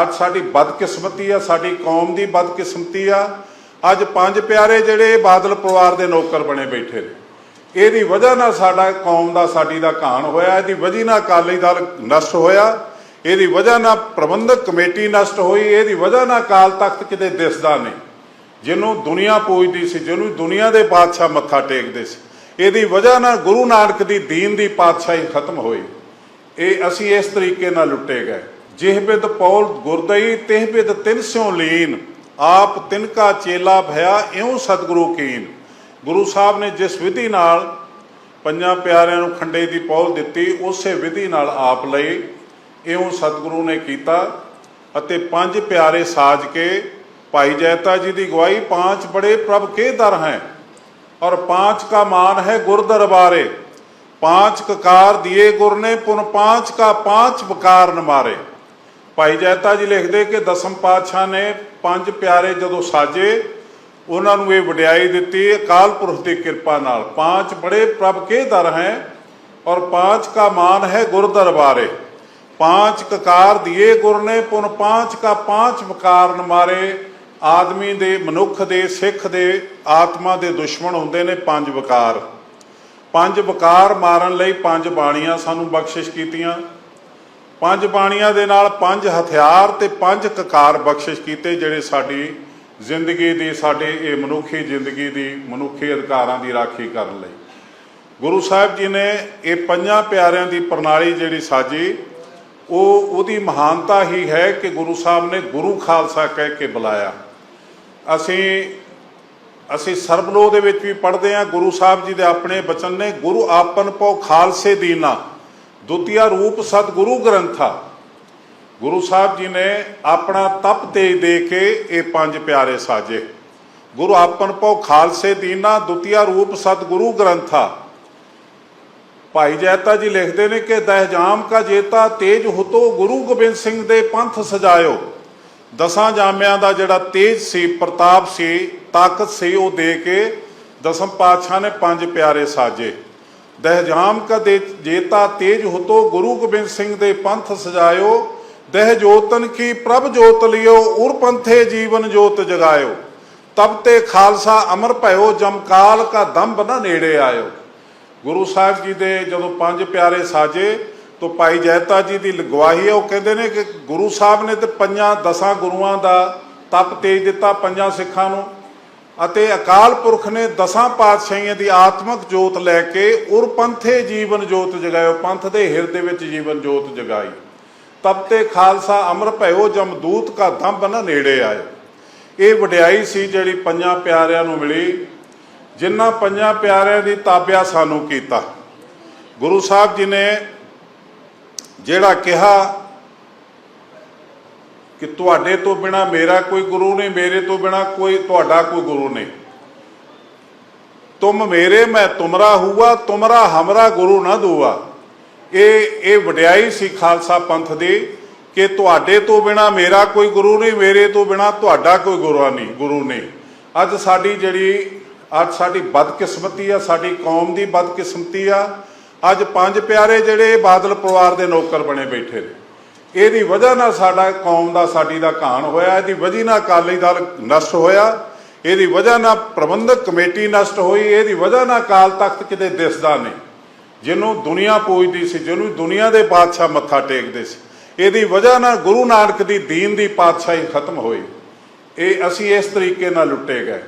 ਅੱਜ ਸਾਡੀ ਬਦਕਿਸਮਤੀ ਆ, ਸਾਡੀ ਕੌਮ ਦੀ ਬਦਕਿਸਮਤੀ ਆ। ਅੱਜ ਪੰਜ ਪਿਆਰੇ ਜਿਹੜੇ ਬਾਦਲ ਪਰਿਵਾਰ ਦੇ ਨੌਕਰ ਬਣੇ ਬੈਠੇ ਨੇ। ਇਹਦੀ ਵਜ੍ਹਾ ਨਾਲ ਸਾਡਾ ਕੌਮ ਦਾ, ਸਾਡੀ ਦਾ ਘਾਣ ਹੋਇਆ, ਇਹਦੀ ਵਜ੍ਹਾ ਨਾਲ ਅਕਾਲੀ ਦਲ ਨਸ਼ਟ ਹੋਇਆ। ਇਹਦੀ ਵਜ੍ਹਾ ਨਾਲ ਪ੍ਰਬੰਧਕ ਕਮੇਟੀ ਨਸ਼ਟ ਹੋਈ, ਇਹਦੀ ਵਜ੍ਹਾ ਨਾਲ ਅਕਾਲ ਤਖਤ ਕਿਤੇ ਦਿਸਦਾ ਨਹੀਂ। ਜਿਹਨੂੰ ਦੁਨੀਆ ਪੂਜਦੀ ਸੀ, ਜਿਹਨੂੰ ਦੁਨੀਆ ਦੇ ਬਾਦਸ਼ਾਹ ਮੱਥਾ ਟੇਕਦੇ ਸੀ। ਇਹਦੀ ਵਜ੍ਹਾ ਨਾਲ ਗੁਰੂ ਨਾਨਕ ਦੀ ਦੀਨ ਦੀ ਪਾਤਸ਼ਾਹੀ ਖਤਮ ਹੋਈ। ਇਹ ਅਸੀਂ ਇਸ ਤਰੀਕੇ ਨਾਲ ਲੁੱਟੇ ਗਏ। ਜਿਹਬਿਦ ਪੌਲ ਗੁਰਦਈ ਤਿਹਬਿਦ ਤਿਨ ਸਿਉ ਲੀਨ। ਆਪ ਤਿਨ ਕਾ ਚੇਲਾ ਭਇਆ, ਇਉਂ ਸਤਿਗੁਰੂ ਕੀਨ। ਗੁਰੂ ਸਾਹਿਬ ਨੇ ਜਿਸ ਵਿਧੀ ਨਾਲ ਪੰਜਾਂ ਪਿਆਰਿਆਂ ਨੂੰ ਖੰਡੇ ਦੀ ਪੌਲ ਦਿੱਤੀ, ਉਸੇ ਵਿਧੀ ਨਾਲ ਆਪ ਲਈ। ਇਉਂ ਸਤਿਗੁਰੂ ਨੇ ਕੀਤਾ ਅਤੇ ਪੰਜ ਪਿਆਰੇ ਸਾਜ ਕੇ ਭਾਈ ਜੈਤਾ ਜੀ ਦੀ ਗਵਾਹੀ ਪੰਜ ਬੜੇ ਪ੍ਰਭ ਕੇ ਦਰ ਹੈ? ਔਰ ਪੰਜ ਕਾ ਮਾਨ ਹੈ गुर दरबारे पांच ककार दिए गुर ने पुन पांच का पांच बकार न ਭਾਈ ਜੈਤਾ ਜੀ ਲਿਖਦੇ ਕਿ ਦਸਮ ਪਾਤਸ਼ਾਹ ਨੇ ਪੰਜ ਪਿਆਰੇ ਜਦੋਂ ਸਾਜੇ, ਉਹਨਾਂ ਨੂੰ ਇਹ ਵਡਿਆਈ ਦਿੱਤੀ, ਅਕਾਲ ਪੁਰਖ ਦੀ ਕਿਰਪਾ ਨਾਲ। ਪੰਜ ਬੜੇ ਪ੍ਰਭ ਕੇ ਦਰ ਹੈ ਔਰ ਪੰਜ ਕਾ ਮਾਨ ਹੈ ਗੁਰ ਦਰਬਾਰੇ। ਪਾਂਚ ਕਕਾਰ ਦੀਏ ਗੁਰ ਨੇ, ਪੁਨ ਪੰਜ ਕਾ ਪੰਜ ਵਕਾਰ ਮਾਰੇ। ਆਦਮੀ ਦੇ, ਮਨੁੱਖ ਦੇ, ਸਿੱਖ ਦੇ, ਆਤਮਾ ਦੇ ਦੁਸ਼ਮਣ ਹੁੰਦੇ ਨੇ ਪੰਜ ਵਕਾਰ। ਪੰਜ ਵਕਾਰ ਮਾਰਨ ਲਈ ਪੰਜ ਬਾਣੀਆਂ ਸਾਨੂੰ ਬਖਸ਼ਿਸ਼ ਕੀਤੀਆਂ। ਪੰਜ ਬਾਣੀਆਂ ਦੇ ਨਾਲ ਪੰਜ ਹਥਿਆਰ ਤੇ ਪੰਜ ਕਕਾਰ ਬਖਸ਼ਿਸ਼ ਕੀਤੇ ਜਿਹੜੇ ਸਾਡੀ ਜ਼ਿੰਦਗੀ ਦੀ, ਸਾਡੇ ਇਹ ਮਨੁੱਖੀ ਜ਼ਿੰਦਗੀ ਦੀ ਮਨੁੱਖੀ ਅਧਿਕਾਰਾਂ ਦੀ ਰਾਖੀ ਕਰਨ ਲਈ। ਗੁਰੂ ਸਾਹਿਬ ਜੀ ਨੇ ਇਹ ਪੰਜਾਂ ਪਿਆਰਿਆਂ ਦੀ ਪ੍ਰਣਾਲੀ ਜਿਹੜੀ ਸਾਜੀ, ਉਹ ਉਹਦੀ ਮਹਾਨਤਾ ਹੀ ਹੈ ਕਿ ਗੁਰੂ ਸਾਹਿਬ ਨੇ ਗੁਰੂ ਖਾਲਸਾ ਕਹਿ ਕੇ ਬੁਲਾਇਆ। ਅਸੀਂ ਅਸੀਂ ਸਰਬਲੋ ਦੇ ਵਿੱਚ ਵੀ ਪੜ੍ਹਦੇ ਹਾਂ, ਗੁਰੂ ਸਾਹਿਬ ਜੀ ਦੇ ਆਪਣੇ ਬਚਨ ਨੇ, ਗੁਰੂ ਆਪਨ ਪਉ ਖਾਲਸੇ ਦੀਨਾ। ਦੁਤੀਆ ਰੂਪ ਸਤਿਗੁਰੂ ਗ੍ਰੰਥਾ। ਗੁਰੂ ਸਾਹਿਬ ਜੀ ਨੇ ਆਪਣਾ ਤਪ ਤੇਜ ਦੇ ਕੇ ਇਹ ਪੰਜ ਪਿਆਰੇ ਸਾਜੇ। ਗੁਰੂ ਆਪਨ ਭੋ ਖਾਲਸੇ ਦੀਨਾ ਦੁਤੀਆ ਰੂਪ ਸਤਿਗੁਰੂ ਗ੍ਰੰਥਾ। ਭਾਈ ਜੈਤਾ ਜੀ ਲਿਖਦੇ ਨੇ ਕਿ ਦਹਿਜਾਮ ਕਾ ਜੇਤਾ ਤੇਜ ਹੁਤੋ ਗੁਰੂ ਗੋਬਿੰਦ ਸਿੰਘ ਦੇ ਪੰਥ ਸਜਾਇਓ। ਦਸਾਂ ਜਾਮਿਆਂ ਦਾ ਜਿਹੜਾ ਤੇਜ ਸੀ, ਪ੍ਰਤਾਪ ਸੀ, ਤਾਕਤ ਸੀ ਉਹ ਦੇ ਕੇ ਦਸਮ ਪਾਤਸ਼ਾਹ ਨੇ ਪੰਜ ਪਿਆਰੇ ਸਾਜੇ। ਦਹਿਜਾਮ ਕਾ ਦੇ ਜੇਤਾ ਤੇਜ ਹੁਤੋ ਗੁਰੂ ਗੋਬਿੰਦ ਸਿੰਘ ਦੇ ਪੰਥ ਸਜਾਇਓ ਦਹਿ ਜੋਤਨ ਕੀ ਪ੍ਰਭ ਜੋਤ ਲਿਓ, ਉਰ ਪੰਥੇ ਜੀਵਨ ਜੋਤ ਜਗਾਇਓ। ਤਬ ਤੇ ਖਾਲਸਾ ਅਮਰ ਭਇਓ ਜਮਕਾਲ ਕਾ ਦੰਬ ਨਾ ਨੇੜੇ ਆਇਓ। ਗੁਰੂ ਸਾਹਿਬ ਜੀ ਦੇ ਜਦੋਂ ਪੰਜ ਪਿਆਰੇ ਸਾਜੇ, ਤੋਂ ਭਾਈ ਜੈਤਾ ਜੀ ਦੀ ਗਵਾਹੀ ਹੈ, ਉਹ ਕਹਿੰਦੇ ਨੇ ਕਿ ਗੁਰੂ ਸਾਹਿਬ ਨੇ ਤੇ ਪੰਜਾਂ ਦਸਾਂ ਗੁਰੂਆਂ ਦਾ ਤਪ ਤੇਜ ਦਿੱਤਾ, ਪੰਜਾਂ ਸਿੱਖਾਂ ਨੂੰ। ਅਤੇ ਅਕਾਲ ਪੁਰਖ ਨੇ ਦਸਾਂ ਪਾਤਸ਼ਾਹੀਆਂ ਦੀ ਆਤਮਿਕ ਜੋਤ ਲੈ ਕੇ ਉਰ ਜੀਵਨ ਜੋਤ ਜਗਾਇਓ, ਪੰਥ ਦੇ ਹਿਰਦੇ ਵਿੱਚ ਜੀਵਨ ਜੋਤ ਜਗਾਈ। ਤਬ ਤੇ ਖਾਲਸਾ ਅਮਰ ਭਇਓ ਜਮਦੂਤ ਕਾ ਦੰਬ ਨਾ ਨੇੜੇ ਆਏ ਇਹ ਵਡਿਆਈ ਸੀ ਜਿਹੜੀ ਪੰਜਾਂ ਪਿਆਰਿਆਂ ਨੂੰ ਮਿਲੀ, ਜਿਨ੍ਹਾਂ ਪੰਜਾਂ ਪਿਆਰਿਆਂ ਦੀ ਤਾਬਿਆ ਸਾਨੂੰ ਕੀਤਾ। ਗੁਰੂ ਸਾਹਿਬ ਜੀ ਨੇ ਜਿਹੜਾ ਕਿਹਾ ਕਿ ਤੁਹਾਡੇ ਤੋਂ ਬਿਨਾ ਮੇਰਾ ਕੋਈ ਗੁਰੂ ਨਹੀਂ, ਮੇਰੇ ਤੋਂ ਬਿਨਾ ਕੋਈ ਤੁਹਾਡਾ ਕੋਈ ਗੁਰੂ ਨਹੀਂ। ਤੁਮ ਮੇਰੇ, ਮੈਂ ਤੁਮਰਾ ਹੂਆ, ਤੁਮਰਾ ਹਮਰਾ ਗੁਰੂ ਨਾ ਦੂਆ। ਇਹ ਇਹ ਵਡਿਆਈ ਸੀ ਖਾਲਸਾ ਪੰਥ ਦੀ ਕਿ ਤੁਹਾਡੇ ਤੋਂ ਬਿਨਾ ਮੇਰਾ ਕੋਈ ਗੁਰੂ ਨਹੀਂ, ਮੇਰੇ ਤੋਂ ਬਿਨਾ ਤੁਹਾਡਾ ਕੋਈ ਗੁਰੂ ਨਹੀਂ ਗੁਰੂ ਨਹੀਂ। ਅੱਜ ਸਾਡੀ ਜਿਹੜੀ, ਅੱਜ ਸਾਡੀ ਬਦਕਿਸਮਤੀ ਆ, ਸਾਡੀ ਕੌਮ ਦੀ ਬਦਕਿਸਮਤੀ ਆ, ਅੱਜ ਪੰਜ ਪਿਆਰੇ ਜਿਹੜੇ ਬਾਦਲ ਪਰਿਵਾਰ ਦੇ ਨੌਕਰ ਬਣੇ ਬੈਠੇ ਨੇ। ਇਹਦੀ ਵਜ੍ਹਾ ਨਾਲ ਸਾਡਾ ਕੌਮ ਦਾ, ਸਾਡੀ ਦਾ ਘਾਣ ਹੋਇਆ, ਇਹਦੀ ਵਜ੍ਹਾ ਨਾਲ ਅਕਾਲੀ ਦਲ ਨਸ਼ਟ ਹੋਇਆ, ਇਹਦੀ ਵਜ੍ਹਾ ਨਾਲ ਪ੍ਰਬੰਧਕ ਕਮੇਟੀ ਨਸ਼ਟ ਹੋਈ, ਇਹਦੀ ਵਜ੍ਹਾ ਨਾਲ ਅਕਾਲ ਤਖਤ ਕਿਤੇ ਦਿਸਦਾ ਨਹੀਂ। ਜਿਹਨੂੰ ਦੁਨੀਆ ਪੂਜਦੀ ਸੀ, ਜਿਹਨੂੰ ਦੁਨੀਆ ਦੇ ਬਾਦਸ਼ਾਹ ਮੱਥਾ ਟੇਕਦੇ ਸੀ, ਇਹਦੀ ਵਜ੍ਹਾ ਨਾਲ ਗੁਰੂ ਨਾਨਕ ਦੀ ਦੀਨ ਦੀ ਪਾਤਸ਼ਾਹੀ ਖਤਮ ਹੋਈ। ਇਹ ਅਸੀਂ ਇਸ ਤਰੀਕੇ ਨਾਲ ਲੁੱਟੇ ਗਏ।